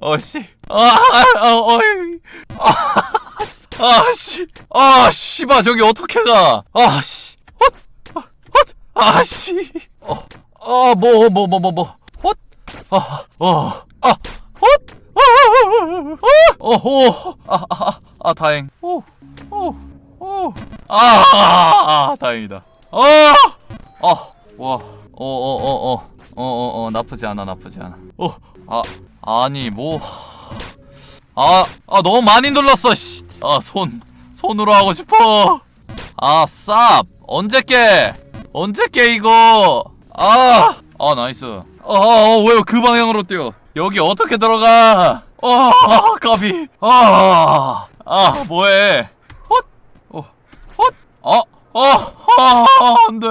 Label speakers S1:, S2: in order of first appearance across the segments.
S1: 어씨. 아, 아, 어이. 아, 아, 씨. 아, 씨바, 저기 어떻게 가? 아, 씨. 헛, 헛, 헛. 아, 씨. 어, 어, 뭐, 뭐, 뭐, 뭐, 뭐. 헛. 아, 어, 아, 헛. 아, 어, 어, 아, 아, 아, 아, 다행. 오, 오, 오. 아, 아, 아, 다행이다. 어, 어, 와, 어, 어, 어, 어, 어, 어, 어, 나쁘지 않아, 나쁘지 않아. 어, 아, 아니, 뭐. 아, 아, 너무 많이 눌렀어, 씨. 아, 손, 손으로 하고 싶어. 아, 쌉. 언제 깨? 언제 깨, 이거? 아, 아, 나이스. 아, 아, 왜 그 방향으로 뛰어? 여기 어떻게 들어가? 아, 까비. 아, 아, 뭐해? 헛, 어, 헛, 어, 어, 아, 안 돼.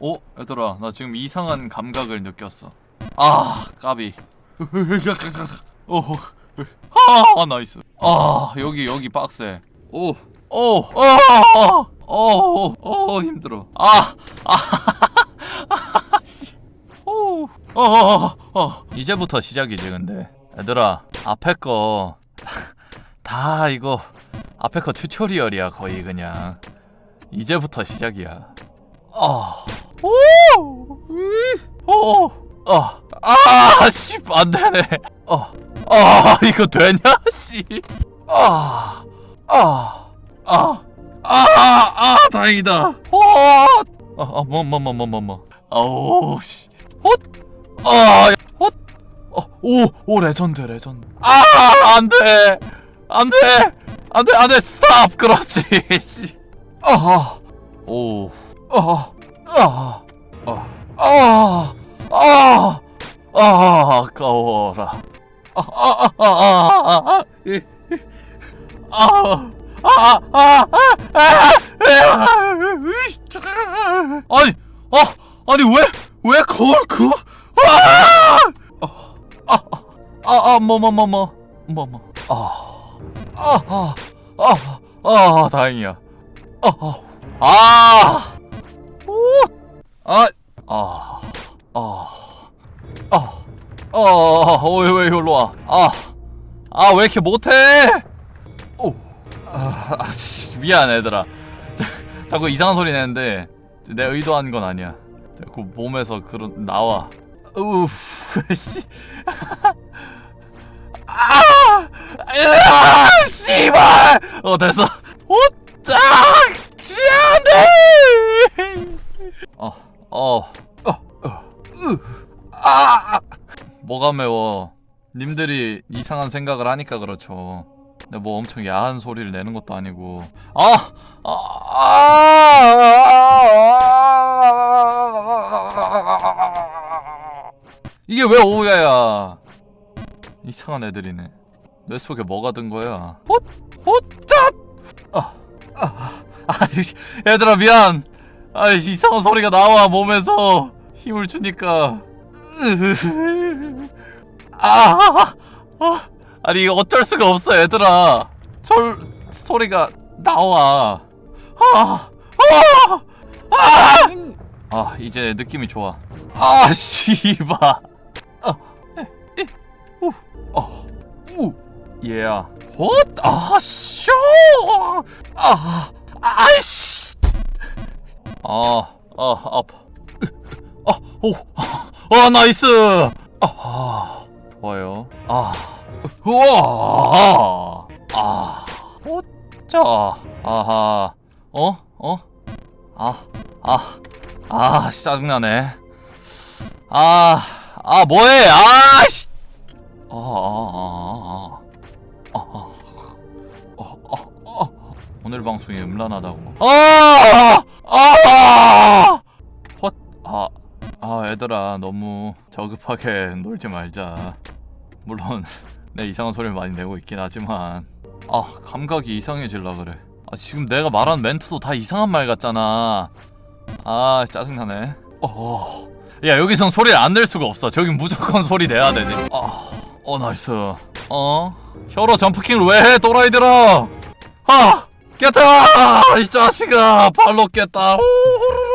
S1: 어, 얘들아, 나 지금 이상한 감각을 느꼈어. 아, 까비. 오, 아, 나이스. 아, 여기, 여기 빡세. 오, 오, 어, 어, 어, 힘들어. 아, 아, 아, 씨. 오, 어, 어, 어. 이제부터 시작이지, 근데. 얘들아, 앞에 거. 다 이거, 앞에 거 튜토리얼이야, 거의 그냥. 이제부터 시작이야. 아, 오, 으, 어, 어, 아, 씨, 안 되네. 어, 아, 이거 되냐, 씨. 아, 아, 아, 아, 아, 다행이다. 어, 아, 아, 뭐, 뭐, 뭐, 뭐, 뭐, 뭐. 아우, 씨. 헛, 아, 야, 헛, 어, 오, 오, 레전드, 레전드. 아, 안 돼, 안 돼, 안 돼, 안 돼, 스탑, 그렇지, 씨. 아, 오, 아, 아, 아, 아, 아, 아, 아까워라. 아, 아, 아, 아, 아, 아, 이, 이, 아, 아, 아, 아, 아, 아, 으이씨, 아니, 아, 아니 왜, 왜 그걸 그, 아, 아, 아, 아, 아, 뭐, 뭐, 뭐, 뭐, 뭐, 뭐, 아, 아, 아, 아, 아, 다행이야. 아, 아, 아, 오, 아, 아, 아, 아, 아, 왜, 왜 이리로 와? 아, 아, 왜 이렇게 못해? 오, 아, 아, 씨, 미안, 얘들아. 자, 자꾸 이상한 소리 내는데 내 의도한 건 아니야. 자꾸 몸에서 그런 나와. 우후, 씨. 아, 아, 씨발. 어 됐어. 오짝 지안돼. 어, 어, 어, 어, 으, 아, 뭐가 매워? 님들이 이상한 생각을 하니까 그렇죠. 근데 뭐 엄청 야한 소리를 내는 것도 아니고. 아, 아, 아, 이게 왜 오야야? 이상한 애들이네. 뇌 속에 뭐가 든 거야? 헛, 헛cat. 아, 아, 아, 이- 얘들아 미안. 아, 이 이상한 소리가 나와 몸에서 힘을 주니까. 아, 아, 아니 이거 어쩔 수가 없어 얘들아. 절 소리가 나와. 아, 아, 아, 아 이제 느낌이 좋아. 아, 씨바. 아, 에, 에, 우, 어, 우, 얘야. 헛, 아, 쇼, 아, 아이씨. 아, 아, 아파. 아, 오, 아, 나이스. 아, 좋아요. 아, 우와, 아, 호짜, 아하, 어, 어, 아, 아, 아, 씨, 짜증나네. 아, 아, 뭐해, 아, 씨. 아, 아, 아, 아, 아, 아, 아, 아, 오늘 방송이 음란하다고. 아, 아, 헛, 아. 아 얘들아 너무 저급하게 놀지 말자. 물론 내 이상한 소리를 많이 내고 있긴 하지만. 아 감각이 이상해질라 그래. 아 지금 내가 말한 멘트도 다 이상한 말 같잖아. 아 짜증나네. 어, 야 여기선 소리를 안 낼 수가 없어. 저긴 무조건 소리 내야 되지. 아, 어 나이스. 어? 혀로 점프킹을 왜 해 또라이들아? 아 깼다 이 자식아 발로 깼다. 호호로로